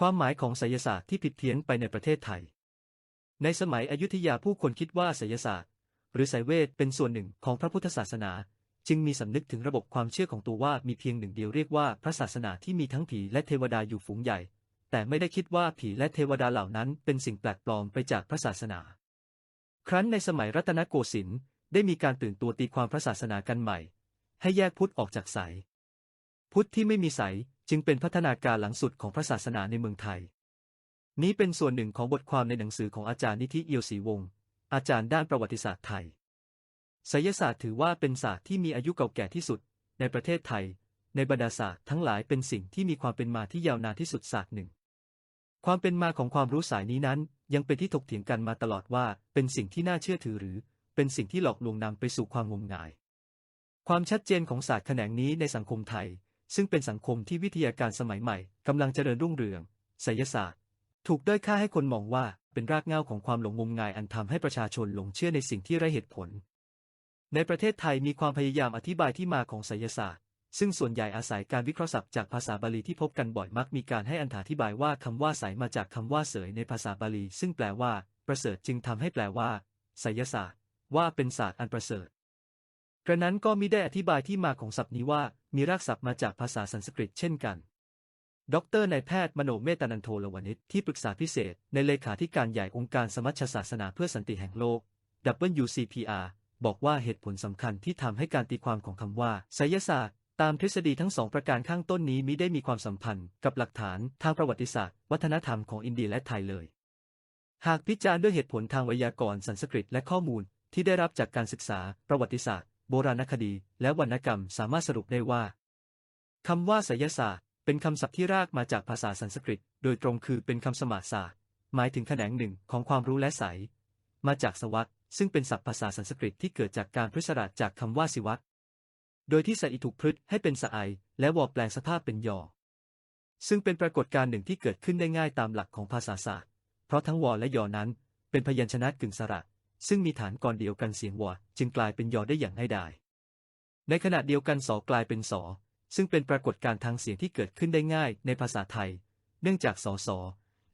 ความหมายของไสยศาสตร์ที่ผิดเพี้ยนไปในประเทศไทย ในสมัยอยุธยาผู้คนคิดว่าไสยศาสตร์ หรือไสยเวทเป็นส่วนหนึ่งของพระพุทธศาสนา จึงมีสำนึกถึงระบบความเชื่อของตัวว่ามีเพียงหนึ่งเดียวเรียกว่าพระศาสนาที่มีทั้งผีและเทวดาอยู่ฝูงใหญ่ แต่ไม่ได้คิดว่าผีและเทวดาเหล่านั้นเป็นสิ่งแปลกปลอมไปจากพระศาสนา ครั้นในสมัยรัตนโกสินทร์ได้มีการตื่นตัวตีความพระศาสนากันใหม่ ให้แยกพุทธออกจากไสยพุทธที่ไม่มีไสย จึงเป็นพัฒนาการหลังสุดของพระศาสนาในเมืองไทย นี้เป็นส่วนหนึ่งของบทความในหนังสือของอาจารย์นิธิเอียวศรีวงศ์อาจารย์ด้านประวัติศาสตร์ไทยไสยศาสตร์ถือว่าเป็นศาสตร์ที่มีอายุเก่าแก่ที่สุด ในประเทศไทย ในบรรดาศาสตร์ทั้งหลายเป็นสิ่งที่มีความเป็นมาที่ยาวนานที่สุดศาสตร์หนึ่ง ความเป็นมาของความรู้สายนี้นั้น ยังเป็นที่ถกเถียงกันมาตลอดว่า เป็นสิ่งที่น่าเชื่อถือหรือ เป็นสิ่งที่หลอกลวงนำไปสู่ความงมงาย ความชัดเจนของศาสตร์แขนงนี้ในสังคมไทย ซึ่งเป็นสังคมที่วิทยาการสมัยใหม่กำลังเจริญรุ่งเรืองไสยศาสตร์ ถูกด้อยค่าให้คนมองว่าเป็นรากเหง้าของความหลงงมงายอันทำให้ประชาชนหลงเชื่อในสิ่งที่ไร้เหตุผล ในประเทศไทยมีความพยายามอธิบายที่มาของไสยศาสตร์ ซึ่งส่วนใหญ่อาศัยการวิเคราะห์ศัพท์จากภาษาบาลีที่พบกันบ่อยมักมีการให้อันถาธิบายว่าคำว่าไสยมาจากคำว่าเสยในภาษาบาลี ซึ่งแปลว่า ประเสริฐจึงทำให้แปลว่าไสยศาสตร์ ว่าเป็นศาสตร์อันประเสริฐกระนั้นก็มิได้อธิบายที่มาของศัพท์นี้ว่า มีรากศัพท์มาจากภาษาสันสกฤตเช่นกัน ดรนายแพทย์มโนเมตานันโทลวนิชที่ปรึกษาพิเศษ ในเลขาธิการใหญ่องค์การสมัชชาศาสนาเพื่อสันติแห่งโลก WCPR บอกว่าเหตุผลสำคัญที่ทำให้การตีความของคำว่าไสยศาสตร์ ตามทฤษฎีทั้งสองประการข้างต้นนี้มิได้มีความสัมพันธ์กับหลักฐานทางประวัติศาสตร์ วัฒนธรรมของอินเดียและไทยเลย หากพิจารณาด้วยเหตุผลทางไวยากรณ์สันสกฤตและข้อมูลที่ได้รับจากการศึกษาประวัติศาสตร์ โบราณคดี และวรรณกรรมสามารถสรุปได้ว่าคำว่าไสยศาสตร์ เป็นคำศัพท์ที่รากมาจากภาษาสันสกฤต โดยตรงคือเป็นคำสมาศาสตร์ หมายถึงแขนงหนึ่งของความรู้และใสมาจากสวัสดซึ่งเป็นศัพท์ภาษาสันสกฤตที่เกิดจากการพฤษราจากคำว่าสิวัตโดยที่สะอิถูกพฤษให้เป็นสะไอ และวอแปลงสภาพเป็นยอ ซึ่งเป็นปรากฏการณ์หนึ่งที่เกิดขึ้นได้ง่ายตามหลักของภาษาศาสตร์ เพราะทั้งวอและยอนั้น เป็นพยัญชนะกึ่งสระ ซึ่งมีฐานกรเดียวกันเสียงวอจึงกลายเป็นยอได้อย่างง่ายดาย ในขณะเดียวกันสอกลายเป็นสอ ซึ่งเป็นปรากฏการณ์ทางเสียงที่เกิดขึ้นได้ง่ายในภาษาไทย เนื่องจากสอสอ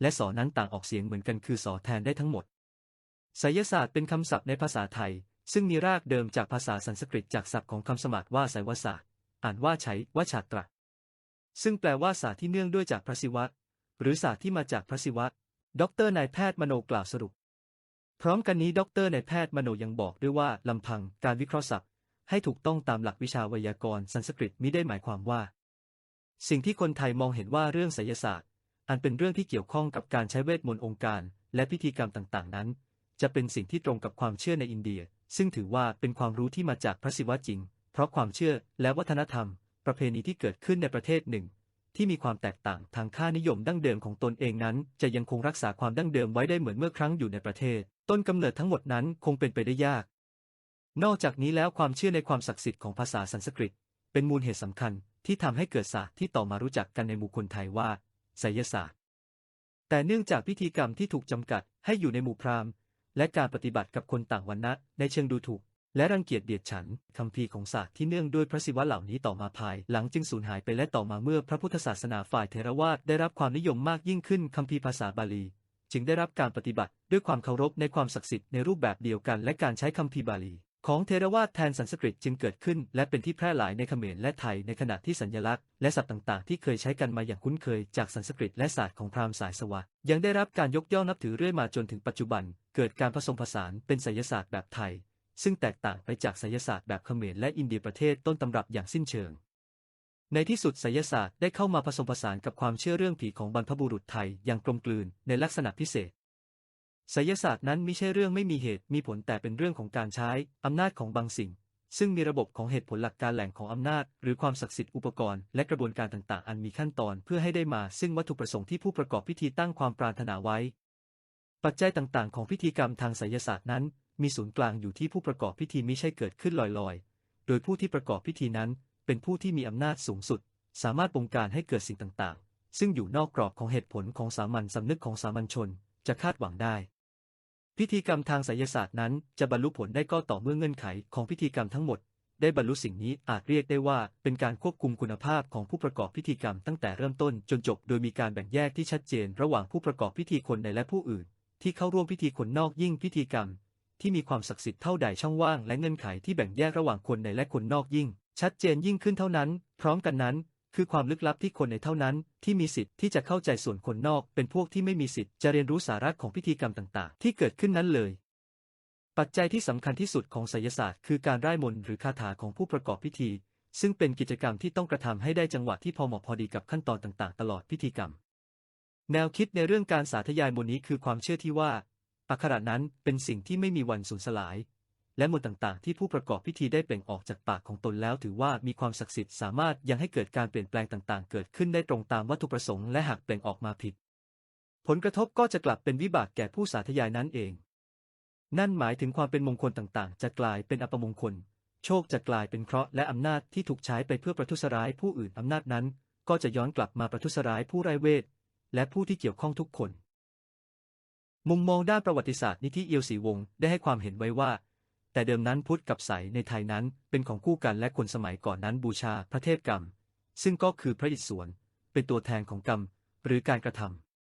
และสอนั้นต่างออกเสียงเหมือนกันคือสอแทนได้ทั้งหมดไสยศาสตร์เป็นคำศัพท์ในภาษาไทย ซึ่งมีรากเดิมจากภาษาสันสกฤตจากศัพท์ของคำสมาธิว่าไสยวศาสตร์ อ่านว่าใช้วชาตระ ซึ่งแปลว่าศาสตร์ที่เนื่องด้วยจากพระศิวะ หรือศาสตร์ที่มาจากพระศิวะ ดรนายแพทย์มโนกล่าวสรุป พร้อมกันนี้ดรในแพทย์มโนยังบอกด้วยว่าลำพังการวิเคราะห์ศัพท์ให้ถูกต้องตามหลักวิชาไวยากรณ์สันสกฤตมิได้หมายความว่า สิ่งที่คนไทยมองเห็นว่าเรื่องไสยศาสตร์ อันเป็นเรื่องที่เกี่ยวข้องกับการใช้เวทมนต์องค์การ และพิธีกรรมต่างๆ นั้น จะเป็นสิ่งที่ตรงกับความเชื่อในอินเดีย ซึ่งถือว่าเป็นความรู้ที่มาจากพระศิวะจริง เพราะความเชื่อและวัฒนธรรม ประเพณีที่เกิดขึ้นในประเทศหนึ่ง ที่มีความแตกต่างทางค่านิยมดั้งเดิมของตนเองนั้น จะยังคงรักษาความดั้งเดิมไว้ได้เหมือนเมื่อครั้งอยู่ในประเทศ ต้นกำเนิดทั้งหมดนั้นคงเป็นไปได้ยาก นอกจากนี้แล้วความเชื่อในความศักดิ์สิทธิ์ของภาษาสันสกฤต เป็นมูลเหตุสำคัญที่ทำให้เกิดศาสตร์ที่ต่อมารู้จักกันในหมู่คนไทยว่าไสยศาสตร์ แต่เนื่องจากพิธีกรรมที่ถูกจำกัดให้อยู่ในหมู่พราหมณ์ และการปฏิบัติกับคนต่างวรรณะในเชิงดูถูก และรังเกียจเดียดฉันคำพีของศาสตร์ที่เนื่องด้วยพระศิวะเหล่านี้ต่อมาภาย หลังจึงสูญหายไปและต่อมาเมื่อพระพุทธศาสนาฝ่ายเทรวาสได้รับความนิยมมากยิ่งขึ้นคำพีภาษาบาลี จึงได้รับการปฏิบัติด้วยความเคารพในความศักดิ์สิทธิ์ในรูปแบบเดียวกัน และการใช้คำพีร์บาลี ของเทรวาสแทนสันสกฤตจึงเกิดขึ้น และเป็นที่แพร่หลายในเขมรและไทยในขณะที่สัญลักษณ์และศัพท์ต่างๆ ที่เคยใช้กันมาอย่างคุ้นเคยจากสันสกฤตและศาสตร์ของพราหมณ์สายสวะยังได้รับการยกย่องนับถือเรื่อยมาจนถึงปัจจุบัน เกิดการผสมผสานเป็นไสยศาสตร์แบบไทยซึ่งแตกต่างไปจากไสยศาสตร์แบบเขมรและอินเดียประเทศต้นตำรับอย่างสิ้นเชิง ในที่สุดไสยศาสตร์ได้เข้ามาผสมผสานกับความเชื่อเรื่องผีของบรรพบุรุษไทยอย่างกลมกลืนในลักษณะพิเศษไสยศาสตร์นั้นไม่ใช่เรื่องไม่มีเหตุมีผลแต่เป็นเรื่องของการใช้อำนาจของบางสิ่ง ซึ่งมีระบบของเหตุผลหลักการแหล่งของอำนาจ หรือความศักดิ์สิทธิ์อุปกรณ์และกระบวนการต่างๆ อันมีขั้นตอนเพื่อให้ได้มาซึ่งวัตถุประสงค์ที่ผู้ประกอบพิธีตั้งความปรารถนาไว้ ปัจจัยต่างๆ ของพิธีกรรมทางไสยศาสตร์นั้น มีศูนย์กลางอยู่ที่ผู้ประกอบพิธีไมิใช่เกิดขึ้นลอยๆ โดยผู้ที่ประกอบพิธีนั้น เป็นผู้ที่มีอำนาจสูงสุด สามารถบงการให้เกิดสิ่งต่างๆ ซึ่งอยู่นอกกรอบของเหตุผลของสามัญสำนึกของสามัญชน จะคาดหวังได้ พิธีกรรมทางไสยศาสตร์นั้น จะบรรลุผลได้ก็ต่อเมื่อเงื่อนไขของพิธีกรรมทั้งหมด ได้บรรลุสิ่งนี้อาจเรียกได้ว่า เป็นการควบคุมคุณภาพของผู้ประกอบพิธีกรรมตั้งแต่เริ่มต้นจนจบ โดยมีการแบ่งแยกที่ชัดเจน ระหว่างผู้ประกอบพิธีคนในและผู้อื่น ที่เข้าร่วมพิธีคนนอกยิ่งพิธีกรรม ที่มีความศักดิ์สิทธิ์เท่าใดช่องว่างและเงื่อนไขที่แบ่งแยกระหว่างคนในและคนนอกยิ่ง ชัดเจนยิ่งขึ้นเท่านั้น พร้อมกันนั้น คือความลึกลับที่คนในเท่านั้น ที่มีสิทธิ์ที่จะเข้าใจส่วนคนนอกเป็นพวกที่ไม่มีสิทธิ์จะเรียนรู้สาระของพิธีกรรมต่างๆ ที่เกิดขึ้นนั้นเลย ปัจจัยที่สำคัญที่สุดของไสยศาสตร์ คือการร่ายมนต์หรือคาถาของผู้ประกอบพิธี ซึ่งเป็นกิจกรรมที่ต้องกระทำให้ได้จังหวะที่พอเหมาะพอดีกับขั้นตอนต่างๆ ตลอดพิธีกรรม แนวคิดในเรื่องการสาธยายมนต์นี้คือความเชื่อที่ว่าอักขระนั้นเป็นสิ่งที่ไม่มีวันสูญสลาย และมนต์ต่างๆ ที่ผู้ประกอบพิธีได้เปล่งออกจากปากของตนแล้วถือว่ามีความศักดิ์สิทธิ์สามารถยังให้เกิดการเปลี่ยนแปลงต่างๆ เกิดขึ้นได้ตรงตามวัตถุประสงค์และหากเปล่งออกมาผิด ผลกระทบก็จะกลับเป็นวิบากแก่ผู้สาธยายนั้นเอง นั่นหมายถึงความเป็นมงคลต่างๆ จะกลายเป็นอัปมงคล โชคจะกลายเป็นเคราะห์และอำนาจที่ถูกใช้ไปเพื่อประทุษร้ายผู้อื่นอำนาจนั้น ก็จะย้อนกลับมาประทุษร้ายผู้ไร้เวทและผู้ที่เกี่ยวข้องทุกคน มุมมองด้านประวัติศาสตร์นิธิเอียวศรีวงศ์ได้ให้ความเห็นไว้ว่า แต่เดิมนั้นพุทธกับไสยในไทยนั้นเป็นของคู่กันและคนสมัยก่อนนั้นบูชาพระเทพกรรม ซึ่งก็คือพระอิศวรเป็นตัวแทนของกรรม หรือการกระท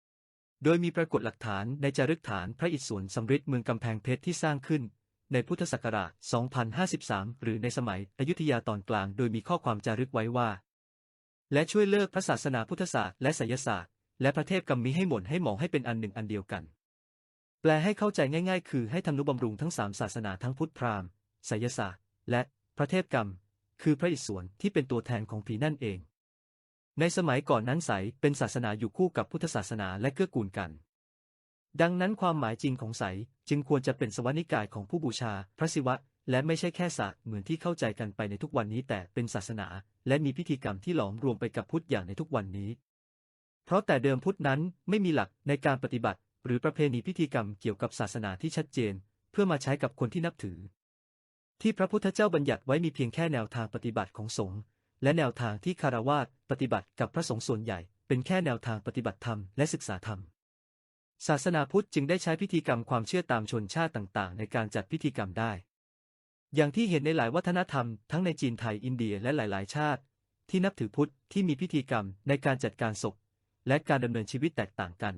ำโดยมีปรากฏหลักฐานในจารึกฐานพระอิศวรสำริดเมืองกำแพงเพชรที่สร้างขึ้น ในพุทธศักราช 2053 หรือในสมัยอยุธยาตอนกลาง โดยมีข้อความจารึกไว้ว่า และช่วยเลิกพระศาสนาพุทธศาสตร์และไสยศาสตร์และพระเทพกรรมมิให้หม่นให้หมองให้เป็นอันหนึ่งอันเดียวกัน แปลให้เข้าใจง่ายๆ คือให้ทำนุบำรุงทั้งสามศาสนาทั้งพุทธพราหมณ์ไสยศาสตร์ และพระเทพกรรม คือพระอิศวรที่เป็นตัวแทนของผีนั่นเอง ในสมัยก่อนนั้นไสยเป็นศาสนาอยู่คู่กับพุทธศาสนาและเกื้อกูลกัน ดังนั้นความหมายจริงของไสยจึงควรจะเป็นสวนิกายของผู้บูชา พระศิวะ และไม่ใช่แค่ศาสตร์เหมือนที่เข้าใจกันไปในทุกวันนี้ แต่เป็นศาสนา และมีพิธีกรรมที่หลอมรวมไปกับพุทธอย่างในทุกวันนี้ เพราะแต่เดิมพุทธนั้นไม่มีหลักในการปฏิบัติ หรือประเพณีพิธีกรรมเกี่ยวกับศาสนาที่ชัดเจน เพื่อมาใช้กับคนที่นับถือ ที่พระพุทธเจ้าบัญญัติไว้มีเพียงแค่แนวทางปฏิบัติของสงฆ์และแนวทางที่คารวาสปฏิบัติกับพระสงฆ์ส่วนใหญ่ เป็นแค่แนวทางปฏิบัติธรรมและศึกษาธรรม ศาสนาพุทธจึงได้ใช้พิธีกรรมความเชื่อตามชนชาติต่างๆ ในการจัดพิธีกรรมได้ อย่างที่เห็นในหลายวัฒนธรรม ทั้งในจีนไทยอินเดียและหลาย ๆ ชาติ ที่นับถือพุทธที่มีพิธีกรรมในการจัดการศพและการดำเนินชีวิตแตกต่างกัน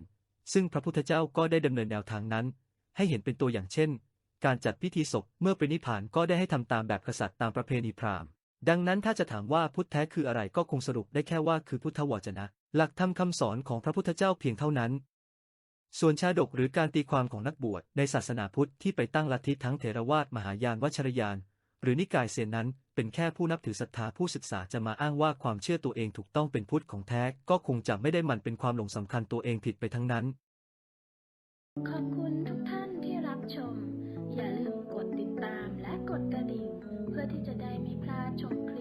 ซึ่งพระพุทธเจ้าก็ได้ดำเนินแนวทางนั้น ให้เห็นเป็นตัวอย่างเช่น การจัดพิธีศพเมื่อปรินิพพานก็ได้ให้ทำตามแบบกษัตริย์ตามประเพณีพราหมณ์ ดังนั้นถ้าจะถามว่าพุทธแท้คืออะไรก็คงสรุปได้แค่ว่าคือพุทธวจนะ หลักธรรมคำสอนของพระพุทธเจ้าเพียงเท่านั้น ส่วนชาดกหรือการตีความของนักบวชในศาสนาพุทธที่ไปตั้งลัทธิทั้งเถรวาทมหายานวัชรยาน หรือนิกายเซนนั้น เป็นแค่ผู้นับถือศรัทธาผู้ศึกษาจะมาอ้างว่าความเชื่อตัวเองถูกต้องเป็นพุทธของแท้ ก็คงจะไม่ได้มันเป็นความหลงสำคัญตัวเองผิดไปทั้งนั้น ขอบคุณทุกท่านที่รับชม อย่าลืมกดติดตามและกดกระดิ่งเพื่อที่จะได้ไม่พลาดชมคลิป